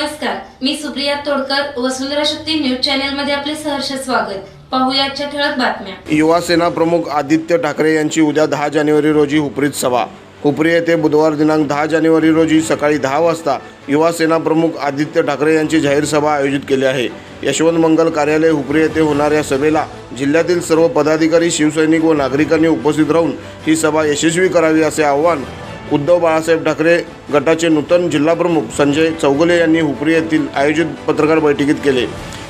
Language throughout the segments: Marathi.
नमस्कार मी सुप्रिया तोडकर वसुंधरा शक्ती न्यूज चॅनेल मध्ये आपले सहर्ष स्वागत. पाहुयाच्या ठळक बातम्या. युवा सेना प्रमुख आदित्य ठाकरे यांची उद्या दहा जानेवारी रोजी हुपरीत सभा. हुपरी येथे बुधवार दिनांक दहा जानेवारी रोजी सकाळी दहा वाजता युवा सेना प्रमुख आदित्य ठाकरे यांची जाहीर सभा आयोजित केली आहे. यशवंत मंगल कार्यालय हुपरी येथे होणाऱ्या सभेला जिल्ह्यातील सर्व पदाधिकारी शिवसैनिक व नागरिकांनी उपस्थित राहून ही सभा यशस्वी करावी असे आवाहन उद्धव बाळासाहेब ठाकरे गटाचे नूतन जिल्हाप्रमुख संजय चौगुले यांनी हुपरी येथील आयोजित पत्रकार बैठकीत केले.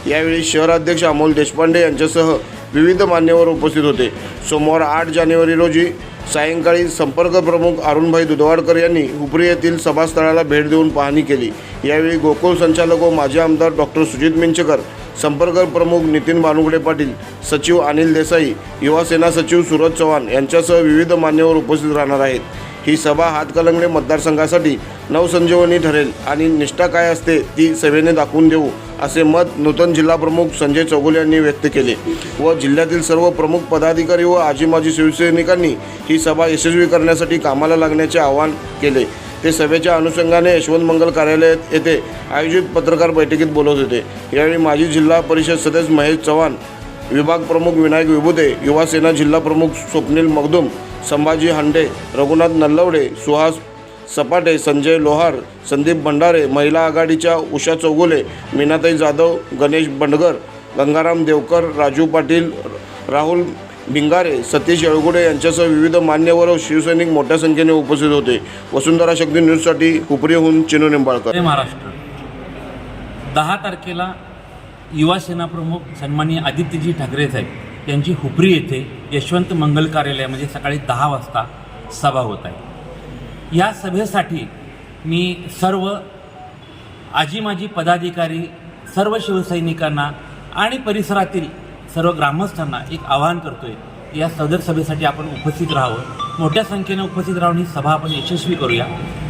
यावेळी शहराध्यक्ष अमोल देशपांडे यांच्यासह विविध मान्यवर उपस्थित होते. सोमवार आठ जानेवारी रोजी सायंकाळी संपर्क प्रमुख अरुणभाई दुधवाडकर यांनी हुपरी येथील सभास्थळाला भेट देऊन पाहणी केली. यावेळी गोकुळ संचालक व माजी आमदार डॉक्टर सुजित मिंचकर संपर्क प्रमुख नितीन बानुगडे पाटील सचिव अनिल देसाई युवासेना सचिव सुरज चव्हाण यांच्यासह विविध मान्यवर उपस्थित राहणार आहेत. ही सभा हातकलंगडे मतदारसंघासाठी नवसंजीवनी ठरेल आणि निष्ठा काय असते ती सभेने दाखवून देऊ असे मत नूतन जिल्हाप्रमुख संजय चौगुले यांनी व्यक्त केले. व जिल्ह्यातील सर्व प्रमुख पदाधिकारी व आजी माजी शिवसैनिकांनी ही सभा यशस्वी करण्यासाठी कामाला लागण्याचे आवाहन केले. ते सभेच्या अनुषंगाने यशवंत मंगल कार्यालयात येथे आयोजित पत्रकार बैठकीत बोलत होते. यावेळी माजी जिल्हा परिषद सदस्य महेश चव्हाण विभाग प्रमुख विनायक विभुते युवासेना जिल्हा प्रमुख स्वप्नील मगदुम संभाजी हांडे रघुनाथ नल्लवडे सुहास सपाटे संजय लोहार संदीप भंडारे महिला आघाडीच्या उषा चौगुले मीनाताई जाधव गणेश बंडगर गंगाराम देवकर राजू पाटील राहुल भिंगारे सतीश येळगुडे यांच्यासह विविध मान्यवर व शिवसैनिक मोठ्या संख्येने उपस्थित होते. वसुंधरा शक्ती न्यूजसाठी हुपरीहून चिनू निंबाळकर. महाराष्ट्र. दहा तारखेला युवा सेना प्रमुख सन्माननीय आदित्यजी ठाकरे साहेब. यांची हुपरी येथे यशवंत मंगल कार्यालय म्हणजे सकाळी दहा वाजता सभा होत आहे. या सभेसाठी मी सर्व आजी माजी पदाधिकारी सर्व शिवसैनिकांना आणि परिसरातील सर्व ग्रामस्थांना एक आवाहन करतो आहे या सदर सभेसाठी आपण उपस्थित राहावं. मोठ्या संख्येने उपस्थित राहून ही सभा आपण यशस्वी करूया.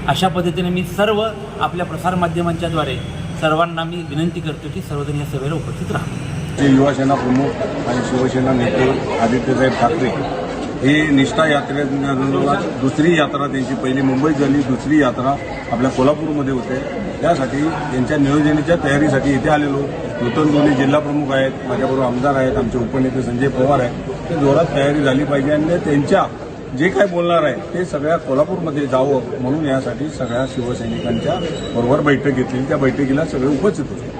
अशा पद्धतीने मी सर्व आपल्या प्रसारमाध्यमांच्याद्वारे सर्वांना मी विनंती करतो की सर्वजण या सभेला उपस्थित राहावं ते युवासेना प्रमुख आणि शिवसेना नेते आदित्यसाहेब ठाकरे हे निष्ठा यात्रे दुसरी यात्रा त्यांची पहिली मुंबईत झाली दुसरी यात्रा आपल्या कोल्हापूरमध्ये होते. त्यासाठी त्यांच्या नियोजनेच्या तयारीसाठी इथे आलेलो. नूतन दोन्ही जिल्हाप्रमुख आहेत माझ्याबरोबर आमदार आहेत आमचे उपनेते संजय पवार आहेत. ते जोरात तयारी झाली पाहिजे आणि त्यांच्या जे काय बोलणार आहे ते सगळ्या कोल्हापूरमध्ये जावं म्हणून यासाठी सगळ्या शिवसैनिकांच्या बरोबर बैठक घेतली. त्या बैठकीला सगळे उपस्थित होते.